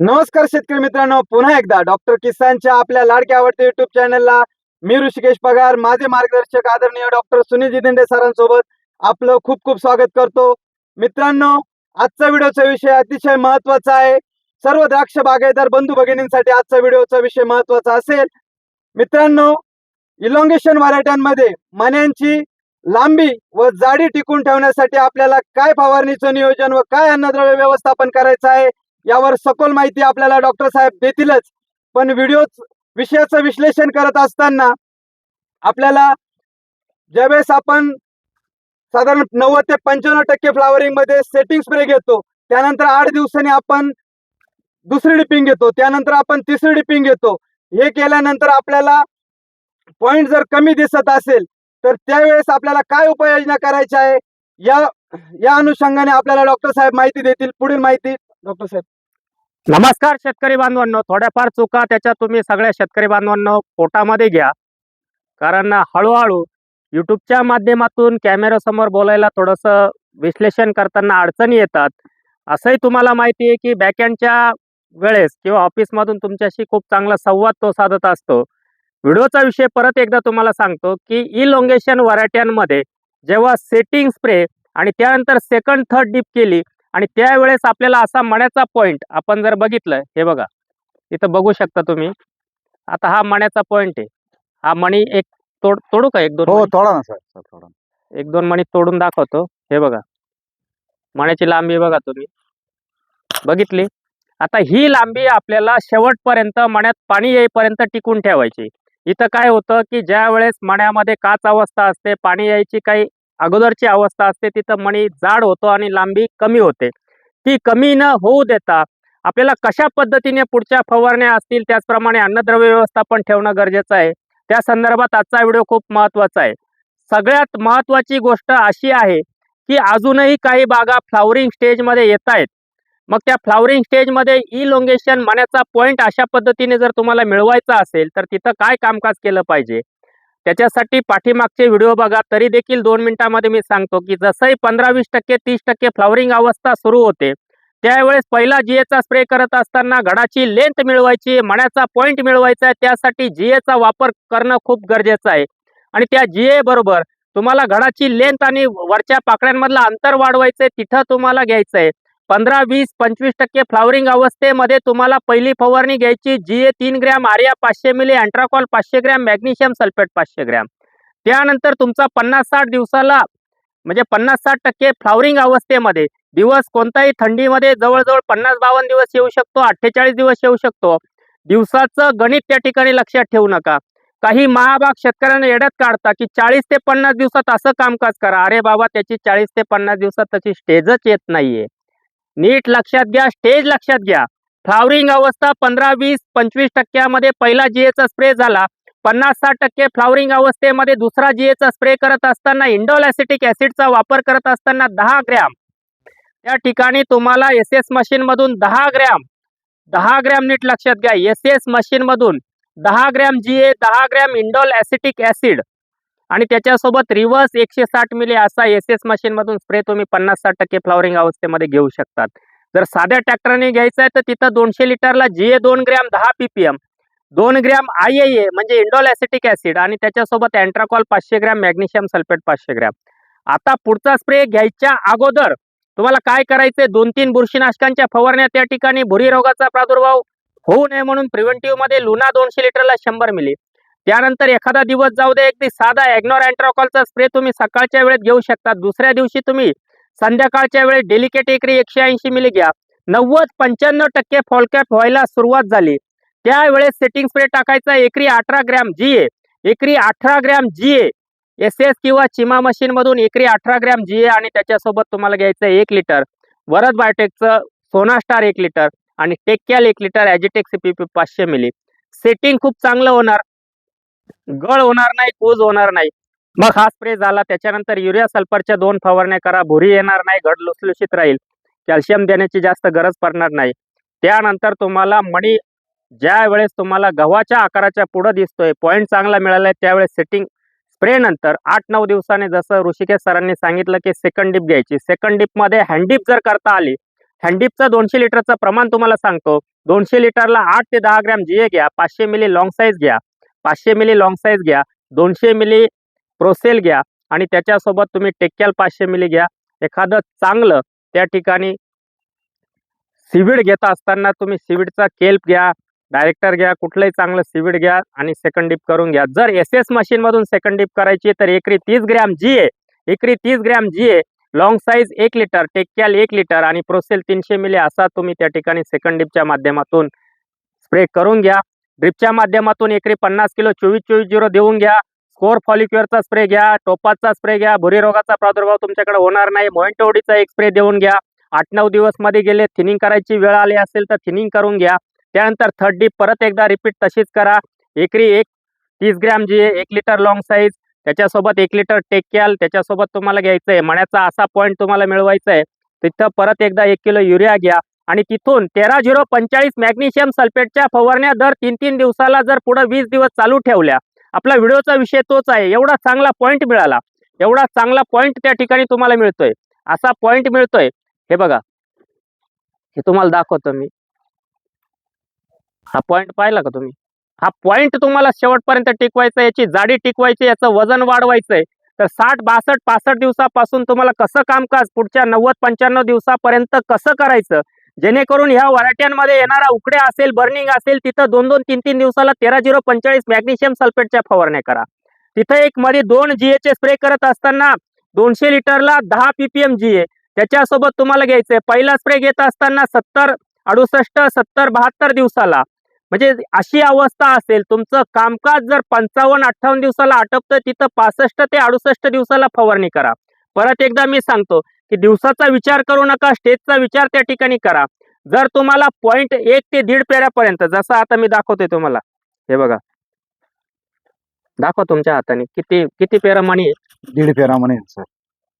नमस्कार शेतकरी मित्रांनो पुन्हा एकदा डॉक्टर किसानच्या आपल्या लाडक्या आवडत्या युट्यूब चॅनलला मी ऋषिकेश पगार माझे मार्गदर्शक आदरणीय डॉक्टर सुनील जितेंद्रे सरांसोबत आपलं खूप खूप स्वागत करतो. मित्रांनो आजचा व्हिडिओचा विषय अतिशय महत्त्वाचा आहे. सर्व द्राक्ष बागायतदार बंधू भगिनींसाठी आजचा व्हिडिओचा विषय महत्त्वाचा असेल. मित्रांनो इलॉंगेशन व्हरायट्यांमध्ये मण्यांची लांबी व जाडी टिकून ठेवण्यासाठी आपल्याला काय फवारणीचं नियोजन व काय अन्नद्रव्य व्यवस्थापन करायचं आहे यावर सखोल माहिती आपल्याला डॉक्टर साहेब देतीलच. पण व्हिडिओ विषयाचं विश्लेषण करत असताना आपल्याला ज्यावेळेस आपण साधारण नव्वद ते पंच्याण्णव टक्के फ्लावरिंगमध्ये सेटिंग स्प्रे घेतो त्यानंतर आठ दिवसांनी आपण दुसरी डिपिंग घेतो त्यानंतर आपण तिसरी डिपिंग घेतो. हे केल्यानंतर आपल्याला पॉइंट जर कमी दिसत असेल तर त्यावेळेस आपल्याला काय उपाययोजना करायची आहे? या या अनुषंगाने आपल्याला डॉक्टर साहेब माहिती देतील. पुढील माहिती डॉक्टर साहेब. नमस्कार शेतकरी बांधवांनो. थोड्याफार चुका त्याच्या तुम्ही सगळ्या शेतकरी बांधवांनो पोटामध्ये घ्या. कारण हळूहळू युट्यूबच्या माध्यमातून कॅमेऱ्यासमोर बोलायला थोडंसं विश्लेषण करताना अडचणी येतात. असंही तुम्हाला माहिती आहे की बॅकएंडच्या वेळेस किंवा ऑफिसमधून तुमच्याशी खूप चांगला संवाद तो साधत असतो. व्हिडिओचा विषय परत एकदा तुम्हाला सांगतो की इलोंगेशन व्हरायट्यांमध्ये जेव्हा सेटिंग स्प्रे आणि त्यानंतर सेकंड थर्ड डीप केली आणि त्यावेळेस आपल्याला असा मण्याचा पॉइंट आपण जर बघितलं हे बघा. इथं बघू शकता तुम्ही. आता हा मण्याचा पॉइंट आहे. हा मणी एक तोड तोडू का एक दोन हो? थोडा ना सर सर थोडा एक दोन मणी तोडून दाखवतो. हे बघा. मण्याची लांबी बघा तुम्ही. बघितली? आता ही लांबी आपल्याला शेवटपर्यंत मण्यात पाणी येईपर्यंत टिकून ठेवायची. इथं काय होतं की ज्या वेळेस मण्यामध्ये काच अवस्था असते पाणी यायची काही अगोदरची अवस्था असते तिथं मणी जाड होतो आणि लांबी कमी होते. ती कमी न होऊ देता आपल्याला कशा पद्धतीने पुढच्या फवारण्या असतील त्याचप्रमाणे अन्नद्रव्य व्यवस्थापन ठेवणं गरजेचं आहे. त्या संदर्भात आजचा व्हिडिओ खूप महत्त्वाचा आहे. सगळ्यात महत्वाची गोष्ट अशी आहे की अजूनही काही बागा फ्लावरिंग स्टेजमध्ये येत आहेत. मग त्या फ्लावरिंग स्टेजमध्ये इलोंगेशन मण्याचा पॉईंट अशा पद्धतीने जर तुम्हाला मिळवायचा असेल तर तिथं काय कामकाज केलं पाहिजे? त्याच्यासाठी पाठीमागचे व्हिडिओ बघा तरी देखील दोन मिनिटामध्ये मी सांगतो की जसंही पंधरा वीस टक्के तीस टक्के फ्लॉवरिंग अवस्था सुरू होते त्यावेळेस पहिला जीएचा स्प्रे करत असताना घडाची लेंथ मिळवायची मण्याचा पॉईंट मिळवायचा आहे त्यासाठी जीएचा वापर करणं खूप गरजेचं आहे. आणि त्या जीए बरोबर तुम्हाला घडाची लेंथ आणि वरच्या पाकड्यांमधलं अंतर वाढवायचंय तिथं तुम्हाला घ्यायचंय. पंधरा वीस पंचवीस टक्के फ्लावरिंग अवस्थेमध्ये तुम्हाला पहिली फवारणी घ्यायची जी ए तीन ग्रॅम आर्या पाचशे मिली अँट्राकॉल पाचशे ग्रॅम मॅग्नेशियम सल्फेट पाचशे ग्रॅम. त्यानंतर तुमचा पन्नास साठ दिवसाला म्हणजे पन्नास साठ टक्के फ्लावरिंग अवस्थेमध्ये दिवस कोणताही थंडीमध्ये जवळजवळ पन्नास बावन्न दिवस येऊ शकतो अठ्ठेचाळीस दिवस येऊ शकतो. दिवसाचं गणित त्या ठिकाणी लक्षात ठेवू नका. काही महाभाग शेतकऱ्यांना येड्यात काढता की चाळीस ते पन्नास दिवसात असं कामकाज करा. अरे बाबा त्याची चाळीस ते पन्नास दिवसात त्याची स्टेजच येत नाहीये. नीट लक्षात घ्या स्टेज लक्षात घ्या. फ्लावरिंग अवस्था पंधरा वीस पंचवीस टक्क्यामध्ये पहिला जीएचा स्प्रे झाला. पन्नास साठ टक्के फ्लावरिंग अवस्थेमध्ये दुसरा जीएचा स्प्रे करत असताना इंडोल ॲसिटिक ॲसिडचा वापर करत असताना दहा ग्रॅम. त्या ठिकाणी तुम्हाला एस एस मशीन मधून दहा ग्रॅम. दहा ग्रॅम नीट लक्षात घ्या. एस एस मशीन मधून दहा ग्रॅम जीए दहा ग्रॅम इंडोल ॲसिटिक ॲसिड आणि त्याच्यासोबत रिव्हर्स एकशे साठ मिली असा एस एस मशीन मधून स्प्रे तुम्ही पन्नास साठ टक्के फ्लॉवरिंग अवस्थेमध्ये घेऊ शकतात. जर साध्या ट्रॅक्टरने घ्यायचं आहे तर तिथं दोनशे लिटरला जीए दोन ग्रॅम दहा पीपीएम दोन ग्रॅम आय ए म्हणजे इंडोल ॲसिटिक ॲसिड आणि त्याच्यासोबत अँट्राकॉल पाचशे ग्रॅम मॅग्नेशियम सल्फेट पाचशे ग्रॅम. आता पुढचा स्प्रे घ्यायच्या अगोदर तुम्हाला काय करायचंय? दोन तीन बुरशीनाशकांच्या फवारण्या त्या ठिकाणी भुरी रोगाचा प्रादुर्भाव होऊ नये म्हणून प्रिव्हेंटिव्हमध्ये लुना दोनशे लिटरला शंभर मिली. त्यानंतर एखादा दिवस जाऊ दे अगदी साधा एग्नॉर अँट्रॉकॉलचा स्प्रे तुम्ही सकाळच्या वेळेत घेऊ शकता. दुसऱ्या दिवशी तुम्ही संध्याकाळच्या वेळेत डेलिकेट एकरी एकशे ऐंशी मिली घ्या. नव्वद पंच्याण्णव टक्के फॉलकॅप व्हायला सुरुवात झाली. त्यावेळेस सेटिंग स्प्रे टाकायचा एकरी अठरा ग्रॅम जी ए एकरी अठरा ग्रॅम जीए एस एस किंवा चिमा मशीन मधून एकरी अठरा ग्रॅम जी ए आणि त्याच्यासोबत तुम्हाला घ्यायचं एक लिटर वरद बायोटेकचं सोना स्टार एक लिटर आणि टेक्याल एक लिटर ॲजिटेक सीपीपी पाचशे मिली. सेटिंग खूप चांगलं होणार. गळ होणार नाही कूज होणार नाही. मग हा स्प्रे झाला त्याच्यानंतर युरिया सल्फरच्या दोन फवारण्या करा भुरी येणार नाही घड लुसलुशीत राहील. कॅल्शियम देण्याची जास्त गरज पडणार नाही. त्यानंतर तुम्हाला मणी ज्या वेळेस तुम्हाला गव्हाच्या आकाराच्या पुढं दिसतोय पॉईंट चांगला मिळालाय त्यावेळेस सेटिंग स्प्रे नंतर आठ नऊ दिवसाने जसं ऋषिकेश सरांनी सांगितलं की सेकंड डिप घ्यायची. सेकंड डिपमध्ये हँडीप जर करता आली हँडीपचं दोनशे लिटरचं प्रमाण तुम्हाला सांगतो. दोनशे लिटरला आठ ते दहा ग्रॅम जी ए घ्या पाचशे मिली लॉंग साईज घ्या. पाचशे मिली लॉंग साईज घ्या दोनशे मिली प्रोसेल घ्या आणि त्याच्यासोबत तुम्ही टेक्कॅल पाचशे मिली घ्या. एखादं चांगलं त्या ठिकाणी सिविड घेत असताना तुम्ही सिविडचा केल्प घ्या डायरेक्टर घ्या कुठलंही चांगलं सिविड घ्या आणि सेकंड डिप करून घ्या. जर एस एस मशीनमधून सेकंड डिप करायची तर एकरी तीस ग्रॅम जी ए एकरी तीस gram G A long size एक लिटर टेक्याल एक लिटर आणि प्रोसेल तीनशे मिली असा तुम्ही त्या ठिकाणी सेकंड डिपच्या माध्यमातून स्प्रे करून घ्या. ड्रिपच्या माध्यमातून एकरी पन्नास किलो चोवीस चोवीस झिरो देऊन घ्या. स्कोर फॉलिक्युअरचा स्प्रे घ्या. टोपाचा स्प्रे घ्या. भुरी रोगाचा प्रादुर्भाव तुमच्याकडे होणार नाही. मोहनटोडीचा एक स्प्रे देऊन घ्या. आठ नऊ दिवसमध्ये गेले. थिनिंग करायची वेळ आली असेल तर थिनिंग करून घ्या. त्यानंतर थर्ड डीप परत एकदा रिपीट तशीच करा. एकरी एक तीस ग्रॅम जी आहे एक लिटर लॉंग साईज त्याच्यासोबत एक लिटर टेक्याल त्याच्यासोबत तुम्हाला घ्यायचं आहे मण्याचा असा पॉईंट तुम्हाला मिळवायचा आहे तिथं परत एकदा एक किलो युरिया घ्या. आणि तिथून तेरा झिरो पंचेचाळीस मॅग्नेशियम सल्फेटच्या फवारण्या दर तीन तीन दिवसाला जर पुढे वीस दिवस चालू ठेवल्या. आपला व्हिडिओचा विषय तोच आहे. एवढा चांगला पॉईंट मिळाला. एवढा चांगला पॉईंट त्या ठिकाणी तुम्हाला मिळतोय. असा पॉईंट मिळतोय. हे बघा. हे तुम्हाला दाखवतो मी. हा पॉईंट पाहिला का तुम्ही? हा पॉईंट तुम्हाला शेवटपर्यंत टिकवायचा याची जाडी टिकवायची याचं वजन वाढवायचंय तर साठ बासष्ट पासष्ट दिवसापासून तुम्हाला कसं कामकाज पुढच्या नव्वद पंच्याण्णव दिवसापर्यंत कसं करायचं? जेणेकरून ह्या वराट्यांमध्ये येणारा उकड्या असेल बर्निंग असेल तिथं दोन दोन तीन तीन दिवसाला तेरा झिरो पंचेचाळीस मॅग्नेशियम सल्फेटच्या फवारण्या करा. तिथं एक मध्ये दोन जीएचे स्प्रे करत असताना दोनशे लिटरला दहा पीपीएम जी ए. त्याच्यासोबत तुम्हाला घ्यायचंय पहिला स्प्रे घेत असताना सत्तर अडुसष्ट सत्तर बहात्तर दिवसाला. म्हणजे अशी अवस्था असेल तुमचं कामकाज जर पंचावन्न अठ्ठावन्न दिवसाला आटपतं तिथं पासष्ट ते अडुसष्ट दिवसाला फवारणी करा. परत एकदा मी सांगतो की दिवसाचा विचार करू नका स्टेजचा विचार त्या ठिकाणी करा. जर तुम्हाला पॉईंट एक ते दीड पेऱ्यापर्यंत जसं आता मी दाखवतोय तुम्हाला हे बघा. दाखवा तुमच्या हाताने किती किती पेरा मणी आहे? दीड फेरा म्हणेन सर.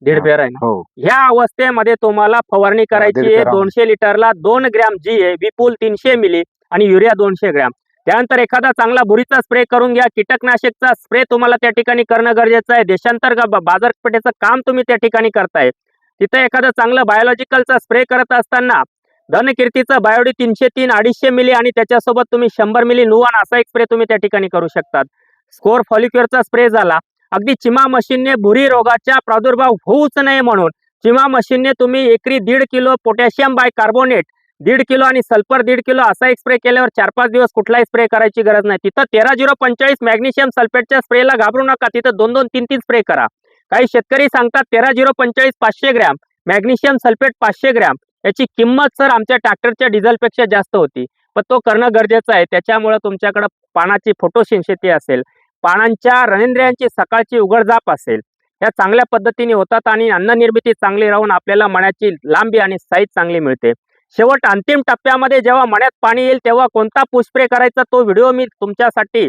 दीड. पेरा आहे ना? हो. ह्या अवस्थेमध्ये तुम्हाला फवारणी करायची आहे. दोनशे लिटरला दोन ग्रॅम जी आहे विपुल तीनशे मिली आणि युरिया दोनशे ग्रॅम. त्यानंतर एखादा चांगला बुरीचा स्प्रे करून घ्या कीटकनाशकचा स्प्रे तुम्हाला त्या ठिकाणी करणं गरजेचं आहे. देशांतर बाजारपेठेचं काम तुम्ही त्या ठिकाणी करताय. तिथं एखादा चांगलं बायोलॉजिकलचा स्प्रे करत असताना धनकीर्तीचा बायोडी तीनशे तीन अडीचशे मिली आणि त्याच्यासोबत तुम्ही शंभर मिली नुवान असा एक स्प्रे तुम्ही त्या ठिकाणी करू शकतात. स्कोर फॉलिक्युअरचा स्प्रे झाला. अगदी चिमा मशीनने भुरी रोगाचा प्रादुर्भाव होऊच नये म्हणून चिमा मशीनने तुम्ही एकरी दीड किलो पोटॅशियम बाय कार्बोनेट दीड किलो आणि सल्फर दीड किलो असा एक स्प्रे केल्यावर चार पाच दिवस कुठलाही स्प्रे करायची गरज नाही. तिथं तेरा झिरो पंचेचाळीस मॅग्नेशियम सल्फेटच्या स्प्रेला घाबरू नका. तिथं दोन दोन तीन तीन स्प्रे करा. काही शेतकरी सांगतात तेरा झिरो पंचेचाळीस पाचशे ग्रॅम मॅग्नेशियम सल्फेट पाचशे ग्रॅम याची किंमत सर आमच्या ट्रॅक्टरच्या डिझेलपेक्षा जास्त होती. पण तो करणं गरजेचं आहे. त्याच्यामुळे तुमच्याकडं पानाची फोटोसिंशेती असेल पानांच्या रणेंद्रियांची सकाळची उघडझाप असेल या चांगल्या पद्धतीने होतात आणि अन्न निर्मिती चांगली राहून आपल्याला मण्याची लांबी आणि साईज चांगली मिळते. शेवट अंतिम टप्प्यामध्ये जेव्हा मण्यात पाणी येईल तेव्हा कोणता पुष्प्रे करायचा तो व्हिडिओ मी तुमच्यासाठी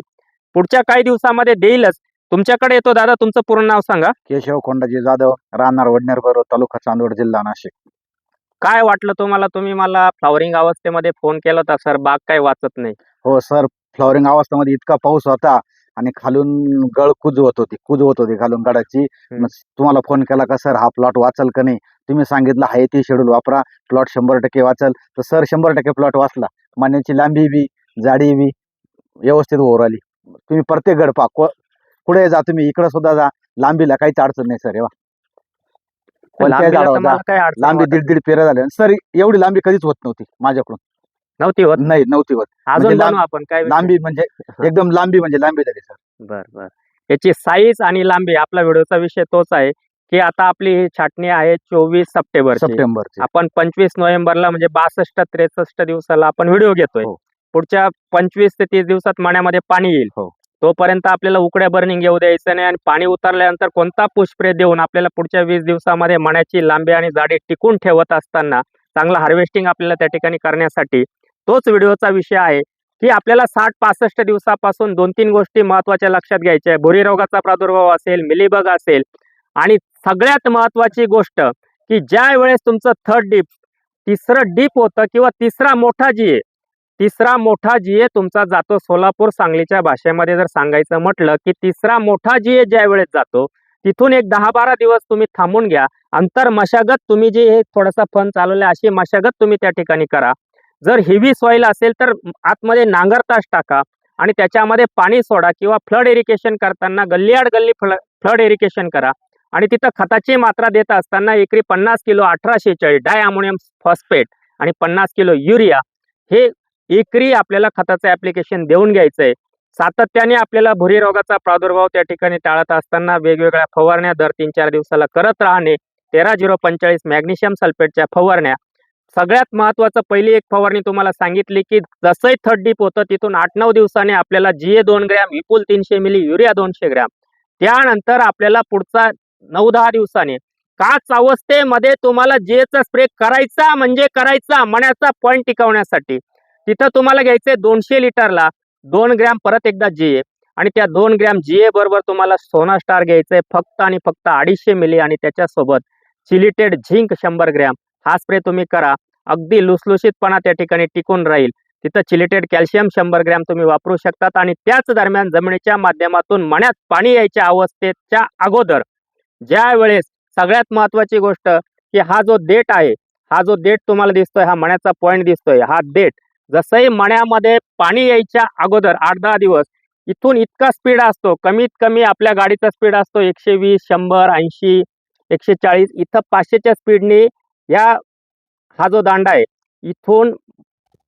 पुढच्या काही दिवसामध्ये देईलच. तुमच्याकडे येतो दादा तुमचं पूर्ण नाव सांगा. केशव कोंडाजी जाधव राहणार वडनेर बरोबर तालुका चांदवड जिल्हा नाशिक. काय वाटलं तुम्हाला? तुम्ही मला फ्लॉवरिंग अवस्थेमध्ये फोन केला होता सर बाग काय वाचत नाही. हो सर फ्लॉवरिंग अवस्थेमध्ये इतका पाऊस होता आणि खालून गळ कुजवत होती कुजवत होती खालून गडाची. तुम्हाला फोन केला का सर हा प्लॉट वाचल का नाही? तुम्ही सांगितलं आहे ते शेड्यूल वापरा. प्लॉट शंभर टक्के वाचल. तर सर शंभर टक्के प्लॉट वाचला. मान्याची लांबी बी जाडी बी व्यवस्थित ओर आली तुम्ही प्रत्येक गड पा कुठे जा तुम्ही इकडे सुद्धा जा. लांबीला काहीच अडचण नाही सर एव्हा झाडावर लांबी दीड दीड पेऱ्या झाल्या सर एवढी लांबी कधीच होत नव्हती माझ्याकडून. नव्हती होत? नाही नव्हती होत. अजून म्हणजे आपण काय लांबी म्हणजे एकदम लांबी म्हणजे लांबी झाली सर बर बर. याची साईज आणि लांबी आपला व्हिडिओचा विषय तोच आहे की आता आपली ही छाटणी आहे चोवीस सप्टेंबर सप्टेंबरची. आपण पंचवीस नोव्हेंबरला म्हणजे बासष्ट त्रेसष्ट दिवसाला आपण व्हिडिओ घेतोय. हो. पुढच्या पंचवीस ते तीस दिवसात मण्यामध्ये पाणी येईल. हो. तोपर्यंत आपल्याला उकड्या बर्निंग येऊ द्यायचं नाही आणि पाणी उतरल्यानंतर कोणता पुष्प्रे देऊन आपल्याला पुढच्या वीस दिवसामध्ये मण्याची लांबी आणि जाडी टिकून ठेवत असताना चांगला हार्वेस्टिंग आपल्याला त्या ठिकाणी करण्यासाठी तोच व्हिडिओचा विषय आहे की आपल्याला साठ पासष्ट दिवसापासून दोन तीन गोष्टी महत्त्वाच्या लक्षात घ्यायच्या आहे. भुरी रोगाचा प्रादुर्भाव असेल मिलीबग असेल आणि सगळ्यात महत्वाची गोष्ट की ज्या वेळेस तुमचं थर्ड डीप तिसरं डीप होतं किंवा तिसरा मोठा जी आहे तिसरा मोठा जी तुमचा जातो सोलापूर सांगलीच्या भाषेमध्ये जर सांगायचं म्हटलं की तिसरा मोठा जी ज्या वेळेस जातो तिथून एक दहा बारा दिवस तुम्ही थांबून घ्या. अंतर मशागत तुम्ही जे हे थोडासा फन चालवलं अशी मशागत तुम्ही त्या ठिकाणी करा. जर हेवी सॉईल असेल तर आतमध्ये नांगरताच टाका आणि त्याच्यामध्ये पाणी सोडा किंवा फ्लड इरिगेशन करताना गल्लीआड गल्ली फ्लड इरिगेशन करा. आणि तिथं खताची मात्रा देत असताना एकरी पन्नास किलो अठराशे चाळीस डाय अमोनियम फॉस्फेट आणि पन्नास किलो युरिया हे एकरी आपल्याला खताचं ऍप्लिकेशन देऊन घ्यायचं आहे सातत्याने आपल्याला भुरी रोगाचा प्रादुर्भाव त्या ठिकाणी टाळत असताना वेगवेगळ्या फवारण्या दर तीन चार दिवसाला करत राहणे तेरा झिरो पंचेचाळीस मॅग्नेशियम सल्फेटच्या फवारण्या. सगळ्यात महत्वाचं पहिली एक फवारणी तुम्हाला सांगितली की जसंही थर्ड डीप होतं तिथून आठ नऊ दिवसाने आपल्याला जीए दोन ग्रॅम विपुल तीनशे मिली युरिया दोनशे ग्रॅम. त्यानंतर आपल्याला पुढचा नऊ दहा दिवसाने काच अवस्थेमध्ये तुम्हाला जेचा स्प्रे करायचा म्हणजे करायचा मण्याचा पॉईंट टिकवण्यासाठी. तिथं तुम्हाला घ्यायचंय दोनशे लिटरला दोन ग्रॅम परत एकदा जीए आणि त्या दोन ग्रॅम जीए बरोबर तुम्हाला सोना स्टार घ्यायचंय फक्त आणि फक्त अडीचशे मिली आणि त्याच्यासोबत चिलिटेड झिंक शंभर ग्रॅम. हा स्प्रे तुम्ही करा. अगदी लुसलुशीतपणा त्या ठिकाणी टिकून राहील. तिथं चिलिटेड कॅल्शियम शंभर ग्रॅम तुम्ही वापरू शकतात आणि त्याच दरम्यान जमिनीच्या माध्यमातून मण्यात पाणी यायच्या अवस्थेच्या अगोदर ज्या वेळेस सगळ्यात महत्वाची गोष्ट की हा जो देठ आहे हा जो देठ तुम्हाला दिसतोय हा मण्याचा पॉईंट दिसतोय हा देठ जसंही मण्यामध्ये पाणी यायच्या अगोदर आठ दहा दिवस इथून इतका स्पीड असतो. कमीत कमी आपल्या गाडीचा स्पीड असतो एकशे वीस शंभर ऐंशी एकशे चाळीस. इथं पाचशेच्या स्पीडने या हा जो दांडा आहे इथून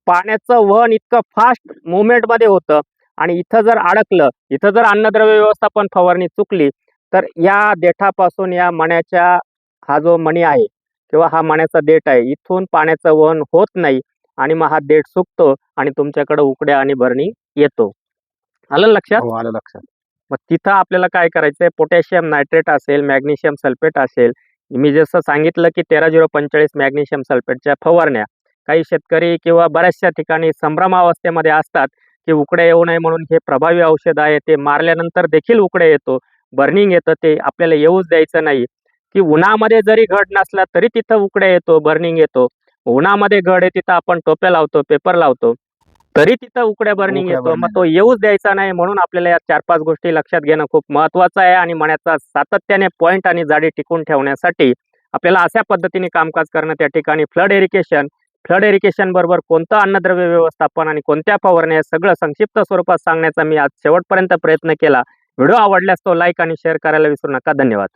पाण्याचं वहन इतकं फास्ट मुवमेंटमध्ये होतं आणि इथं जर अडकलं इथं जर अन्नद्रव्य व्यवस्थापन फवारणी चुकली तर या देठापासून या मण्याच्या हा जो मणी आहे किंवा हा मण्याचा देठ आहे इथून पाण्याचं वहन होत नाही. आणि मग हा देठ सुकतो आणि तुमच्याकडे उकड्या आणि भरणी येतो. आलं लक्षात? हो आलं लक्षात. मग तिथं आपल्याला काय करायचंय? पोटॅशियम नायट्रेट असेल मॅग्नेशियम सल्फेट असेल मी जसं सांगितलं की तेरा झिरो पंचेचाळीस मॅग्नेशियम सल्फेटच्या फवारण्या. काही शेतकरी किंवा बऱ्याचशा ठिकाणी संभ्रमावस्थेमध्ये असतात की उकड्या येऊ नये म्हणून हे प्रभावी औषध आहे ते मारल्यानंतर देखील उकड्या येतो. बर्निंग येतं ते आपल्याला येऊच द्यायचं नाही. की उन्हामध्ये जरी घड नसला तरी तिथं उकड्या येतो बर्निंग येतो. उन्हामध्ये घड आहे तिथं आपण टोप्या लावतो पेपर लावतो. तरी तिथं उकड्या बर्निंग येतो. मग तो येऊच द्यायचा नाही म्हणून आपल्याला या चार पाच गोष्टी लक्षात घेणं खूप महत्वाचं आहे आणि मण्याचा सातत्याने पॉईंट आणि जाडी टिकून ठेवण्यासाठी आपल्याला अशा पद्धतीने कामकाज करणं त्या ठिकाणी फ्लड इरिगेशन फ्लड इरिगेशन बरोबर कोणतं अन्नद्रव्य व्यवस्थापन आणि कोणत्या फवारण्या सगळं संक्षिप्त स्वरूपात सांगण्याचा मी आज शेवटपर्यंत प्रयत्न केला. व्हिडिओ आवडल्यास तो लाईक आणि शेअर करायला विसरू नका. धन्यवाद.